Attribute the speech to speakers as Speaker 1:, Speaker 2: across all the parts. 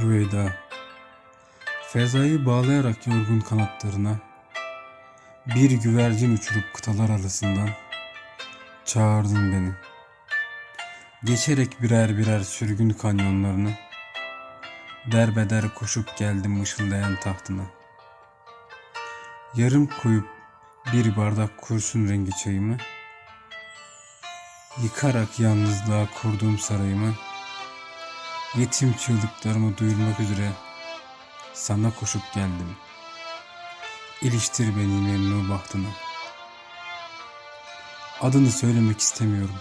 Speaker 1: Rüveyda. Fezayı bağlayarak yorgun kanatlarına Bir güvercin uçurup kıtalar arasından Çağırdın beni. Geçerek birer birer sürgün kanyonlarını Derbeder koşup geldim ışıldayan tahtına. Yarım koyup bir bardak kurşun rengi çayımı Yıkarak yalnızlığa kurduğum sarayımı Yetim çığlıklarımı duyurmak üzere sana koşup geldim. İliştir beni memnu bahtına. Adını söylemek istemiyorum.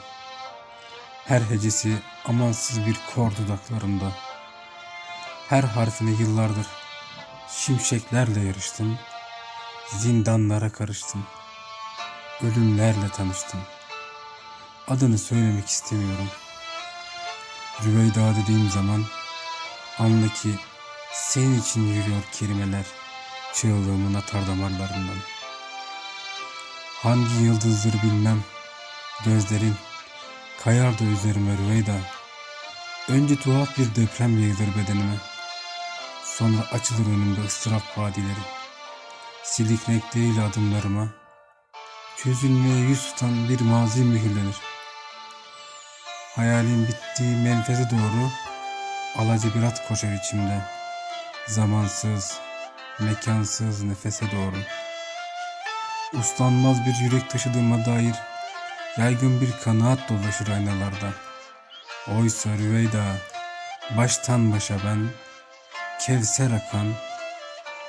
Speaker 1: Her hecesi amansız bir kor dudaklarımda. Her harfine yıllardır şimşeklerle yarıştım. Zindanlara karıştım. Ölümlerle tanıştım. Adını söylemek istemiyorum. Rüveyda dediğim zaman anla ki senin için yürüyor kelimeler çığlığımın atar damarlarından. Hangi yıldızdır bilmem gözlerin kayar da üzerime Rüveyda. Önce tuhaf bir deprem yayılır bedenime. Sonra açılır önümde ıstırap vadileri. Silik renkleriyle adımlarıma çözülmeye yüz tutan bir mazi mühürlenir. Hayalin bittiği menfeze doğru alaca bir at koşar içimde. Zamansız, mekansız nefese doğru. Uslanmaz bir yürek taşıdığıma dair yaygın bir kanaat dolaşır aynalarda. Oysa Rüveyda, baştan başa ben, kevser akan,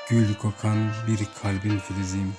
Speaker 1: gül kokan bir kalbin filiziyim.